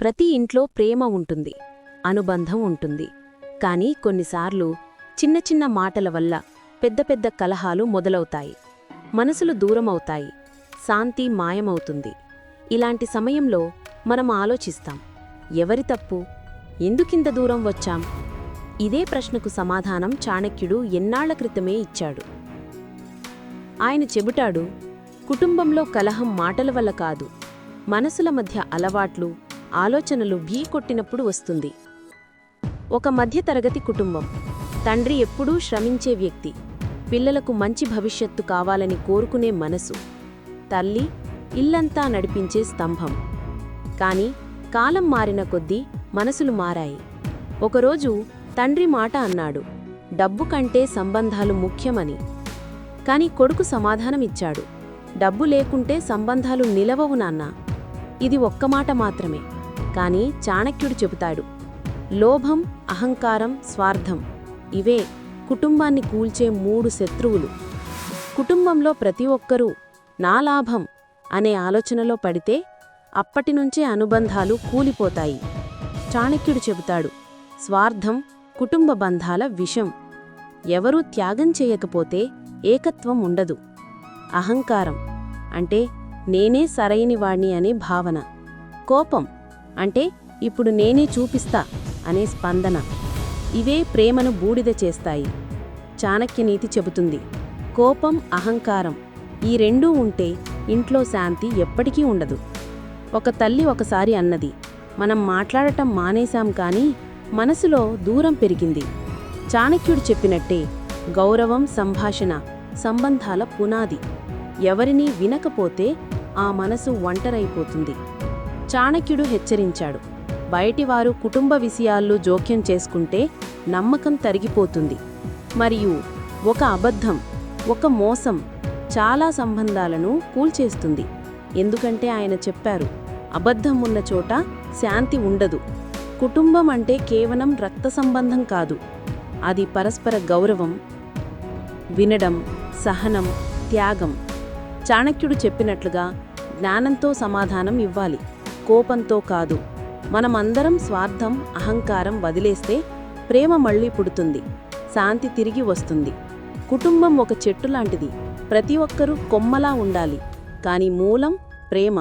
ప్రతి ఇంట్లో ప్రేమ ఉంటుంది అనుబంధం ఉంటుంది. కానీ కొన్నిసార్లు చిన్న చిన్న మాటల వల్ల పెద్ద పెద్ద కలహాలు మొదలవుతాయి. మనసులు దూరమవుతాయి శాంతి మాయమవుతుంది. ఇలాంటి సమయంలో మనం ఆలోచిస్తాం ఎవరి తప్పు? ఎందుకింత దూరం వచ్చాం? ఇదే ప్రశ్నకు సమాధానం చాణక్యుడు ఎన్నాళ్ళ క్రితమే ఇచ్చాడు. ఆయన చెబుతాడు కుటుంబంలో కలహం మాటల వల్ల కాదు మనసుల మధ్య అలవాట్లు ఆలోచనలు భీ కొట్టినప్పుడు వస్తుంది. ఒక మధ్యతరగతి కుటుంబం. తండ్రి ఎప్పుడూ శ్రమించే వ్యక్తి. పిల్లలకు మంచి భవిష్యత్తు కావాలని కోరుకునే మనసు. తల్లి ఇల్లంతా నడిపించే స్తంభం. కాని కాలం మారిన కొద్దీ మనసులు మారాయి. ఒకరోజు తండ్రి మాట అన్నాడు. డబ్బు కంటే సంబంధాలు ముఖ్యమని. కాని కొడుకు సమాధానమిచ్చాడు డబ్బు లేకుంటే సంబంధాలు నిలవవు నాన్నా. ఇది ఒక్క మాట మాత్రమే. కానీ చాణక్యుడు చెబుతాడు లోభం అహంకారం స్వార్థం ఇవే కుటుంబాన్ని కూల్చే మూడు శత్రువులు. కుటుంబంలో ప్రతి ఒక్కరూ నా లాభం అనే ఆలోచనలో పడితే అప్పటినుంచే అనుబంధాలు కూలిపోతాయి. చాణక్యుడు చెబుతాడు స్వార్థం కుటుంబ బంధాల విషం. ఎవరూ త్యాగం చేయకపోతే ఏకత్వం ఉండదు. అహంకారం అంటే నేనే సరైనవాణ్ణి అనే భావన. కోపం అంటే ఇప్పుడు నేనే చూపిస్తా అనే స్పందన. ఇవే ప్రేమను బూడిద చేస్తాయి. చాణక్యనీతి చెబుతుంది. కోపం అహంకారం ఈ రెండూ ఉంటే ఇంట్లో శాంతి ఎప్పటికీ ఉండదు. ఒక తల్లి ఒకసారి అన్నది మనం మాట్లాడటం మానేశాం కానీ మనసులో దూరం పెరిగింది. చాణక్యుడు చెప్పినట్టే గౌరవం సంభాషణ సంబంధాల పునాది. ఎవరినీ వినకపోతే ఆ మనసు ఒంటరైపోతుంది. చాణక్యుడు హెచ్చరించాడు. బయటివారు కుటుంబ విషయాల్లో జోక్యం చేసుకుంటే నమ్మకం తరిగిపోతుంది. మరియు ఒక అబద్ధం ఒక మోసం చాలా సంబంధాలను కూల్చేస్తుంది. ఎందుకంటే ఆయన చెప్పారు అబద్ధం ఉన్న చోట శాంతి ఉండదు. కుటుంబం అంటే కేవలం రక్త సంబంధం కాదు. అది పరస్పర గౌరవం వినడం సహనం త్యాగం. చాణక్యుడు చెప్పినట్లుగా జ్ఞానంతో సమాధానం ఇవ్వాలి. కోపంతో కాదు. మనమందరం స్వార్థం అహంకారం వదిలేస్తే ప్రేమ మళ్ళీ పుడుతుంది శాంతి తిరిగి వస్తుంది. కుటుంబం ఒక చెట్టు లాంటిది ప్రతి ఒక్కరూ కొమ్మలా ఉండాలి కానీ మూలం ప్రేమ.